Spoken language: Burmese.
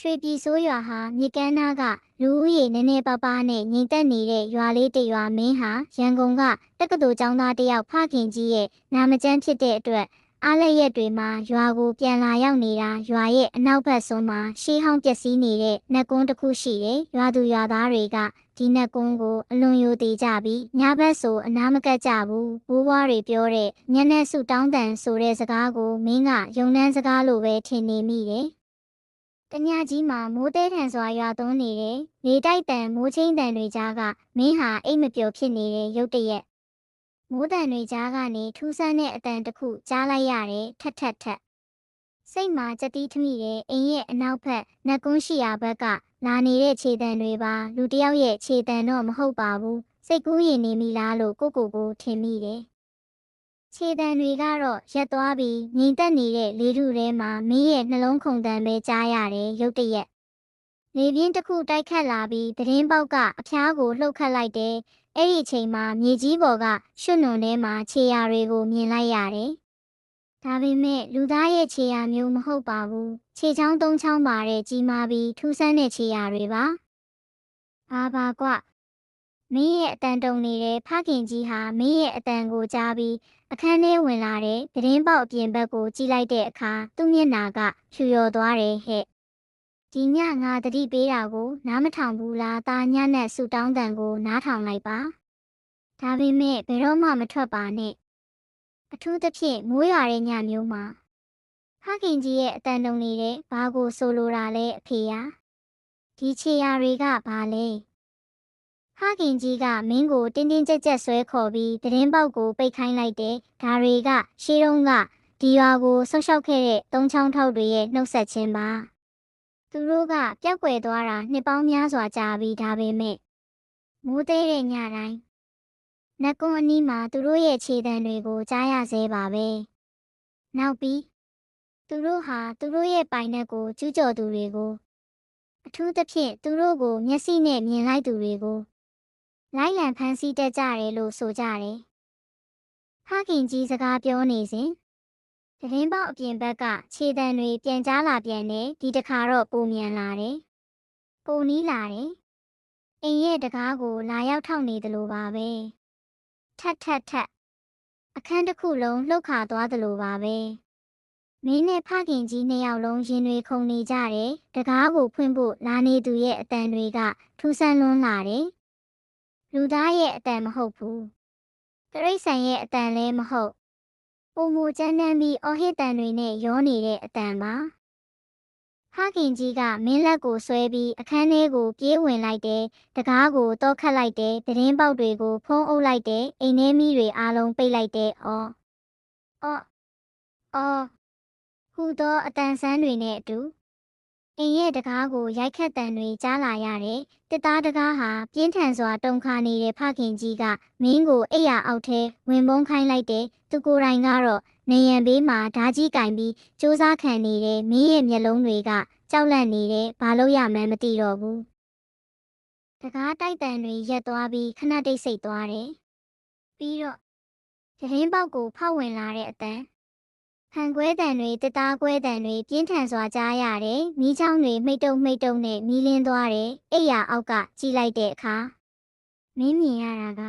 ရွှေပြည်စိုးရွာဟာမြေကမ်းနားကလူဦးရေနည်းနည်းပါးပါးနဲ့ငြိမ်သက်နေတဲ့ရွာလေးတစ်ရွာမင်းဟာရန်ကုန်ကတက္ကသိုလ်ကျောင်းသားတစ်ယောက်ဖခင်ကြီးရဲ့နာမကျန်းဖြစ်တဲ့အတွက်အားလက်ရက်တွေမှာရွာကိုပြန်လာရောက်နေတာရွာရဲ့အနောက်ဘက်ဆုံးမှာရှေးဟောင်းပျက်စီးနေတဲ့နှက်ကွန်းတစ်ခုရှိတယ်။ရွာသူရွာသားတွေကဒီနှက်ကွန်းကိုအလွန်ယိုသေးကြပြီးညဘက်ဆိုအနားမကပ်ကြဘူး။ဘိုးဘွားတွေပြောတဲ့ညနေစုတောင်းတန်ဆိုတဲ့စကားကိုမင်းကယုံနှန်းစကားလိုပဲထင်နေမိတယ်။ တညကြီးမှာမိုးတဲထန်စွာရွာသွန်းနေတယ်။လေတိုက်တန်မိုးချင်းတန်တွေကြားကမင်းဟာအိတ်မပျော်ဖြစ်နေတဲ့ရုတ်တရက်မိုးတန်တွေကြားကနေထူးဆန်းတဲ့အတန်တစ်ခုကြားလိုက်ရတယ်ထက်ထက်ထက်စိတ်မှာကြက်တီးထမိတဲ့အိမ်ရဲ့အနောက်ဘက်နှက်ကွန်းရှိရာဘက်ကလာနေတဲ့ခြေတံတွေပါလူတစ်ယောက်ရဲ့ခြေတံတော့မဟုတ်ပါဘူးစိတ်ကူးရင်နေမိလားလို့ကိုကိုကိုထင်မိတယ် ခြေတံတွေကတော့ရက်သွားပြီးငြိမ်သက်နေတဲ့လေထုထဲမှာမင်းရဲ့နှလုံးခုန်တန်ပဲကြားရတယ်ရုတ်တရက်လေပြင်းတစ်ခုတိုက်ခတ်လာပြီးသတင်းပေါက်ကအဖျားကိုလှုပ်ခတ်လိုက်တယ်အဲ့ဒီအချိန်မှာမြေကြီးပေါ်ကရွှွနွန်ထဲမှာခြေရာတွေကိုမြင်လိုက်ရတယ်ဒါပေမဲ့လူသားရဲ့ခြေရာမျိုးမဟုတ်ပါဘူးခြေချောင်းသုံးချောင်းပါတဲ့ကြီးမားပြီးထူးဆန်းတဲ့ခြေရာတွေပါဘာပါကွ မင်းရဲ့အတန်တုံနေတဲ့ဖခင်ကြီးဟာမင်းရဲ့အတန်ကိုကြားပြီးအခန်းထဲဝင်လာတဲ့သတင်းပေါက်အပြင်ဘက်ကိုကြည့်လိုက်တဲ့အခါသူ့မျက်နှာကဖြူရော်သွားတယ်ဟဲ့ဒီညငါတတိပေးတာကို နားမထောင်ဘူးလားตาညနဲ့ဆူတောင်းတန်ကို နားထောင်လိုက်ပါဒါပေမဲ့ဘယ်တော့မှမထွက်ပါနဲ့အထူးသဖြင့်မိုးရွာတဲ့ညမျိုးမှာဖခင်ကြီးရဲ့အတန်တုံနေတဲ့ဘာကိုဆိုလိုတာလဲအဖေယာဒီခြေရာတွေကဘာလဲ ဖခင်ကြီးကမင်းကိုတင်းတင်းကြပ်ကြပ်ဆွဲခေါ်ပြီးသတင်းပေါက်ကိုပိတ်ခိုင်းလိုက်တယ်။ဒါတွေကရှေးတုန်းကဒီရွာကိုဆောက်ရှောက်ခဲ့တဲ့သုံးချောင်းထောက်တွေရဲ့နှုတ်ဆက်ခြင်းပါ။သူတို့ကပျောက်ကွယ်သွားတာနှစ်ပေါင်းများစွာကြာပြီးဒါပေမဲ့မိုးသေးတဲ့ညတိုင်းနတ်ကွန်းအနီးမှာသူတို့ရဲ့ခြေတံတွေကိုကြားရသေးပါပဲ။နောက်ပြီးသူတို့ဟာသူတို့ရဲ့ပိုင်နက်ကိုကျူးကျော်သူတွေကိုအထူးသဖြင့်သူတို့ကိုမျက်စိနဲ့မြင်လိုက်သူတွေကို လိုက်လံဖမ်းဆီးတတ်ကြတယ်လို့ဆိုကြတယ်။ဖခင်ကြီးစကားပြောနေစဉ်သတင်းပေါက်အပြင်ဘက်ကခြေတံတွေပြန်ကြားလာပြန်တယ်ဒီတစ်ခါတော့ပုံမြန်လာတယ်။ပုံနီးလာတယ်။အိမ်ရဲ့တကားကိုလာရောက်ထောက်နေတယ်လို့ပါပဲ။ထက်ထက်ထက်အခန်းတစ်ခုလုံးလှုပ်ခါသွားတယ်လို့ပါပဲ။မင်းနဲ့ဖခင်ကြီးနှစ်ယောက်လုံးရင်တွေခုန်နေကြတယ်။တကားကိုဖွင့်ဖို့လာနေသူရဲ့အတန်တွေကထူးဆန်းလွန်းလာတယ်။ လူသားရဲ့အတန်မဟုတ်ဘူး။တရိษံရဲ့အတန်လည်းမဟုတ်။ပုံမူကျန်းတန်းပြီးအော်ဟစ်တန်တွေနဲ့ရောနေတဲ့အတန်ပါ။ဖခင်ကြီးကမင်းလက်ကိုဆွဲပြီးအခန်းထဲကိုပြေးဝင်လိုက်တယ်။တကားကိုတော့ခတ်လိုက်တယ်။သတင်းပေါက်တွေကိုဖုံးအုပ်လိုက်တယ်။အိမ်ထဲမီးတွေအားလုံးပိတ်လိုက်တယ်။အော်။အော်။အော်။ဟူသောအတန်ဆန်းတွေနဲ့အတူ အိမ်ရဲ့တကားကိုရိုက်ခတ်တန်တွေကြားလာရတယ်။တစ်သားတကားဟာပြင်းထန်စွာတုန်ခါနေတဲ့ဖခင်ကြီးကမင်းကိုအိယာအောက်ထဲဝင်ပုန်းခိုင်းလိုက်တယ်။သူကိုယ်တိုင်ကတော့နေရန်ဘေးမှာဓာကြီးကင်ပြီးစူးစမ်းခံနေတဲ့မင်းရဲ့မျက်လုံးတွေကကြောက်လန့်နေတယ်။ဘာလို့ရမှန်းမသိတော့ဘူး။တကားတိုက်တန်တွေရက်သွားပြီးခဏတိတ်ဆိတ်သွားတယ်။ပြီးတော့သတင်းပေါက်ကိုဖောက်ဝင်လာတဲ့အတန် ဟန်ကွဲတန်တွေတစ်သားကွဲတန်တွေပြင်းထန်စွာကြားရတယ်။မိချောင်းတွေမိတ်တုံမိတ်တုံနဲ့မီးလင်းသွားတယ်။အိယာအောက်ကကြည့်လိုက်တဲ့အခါမင်းမြင်ရတာက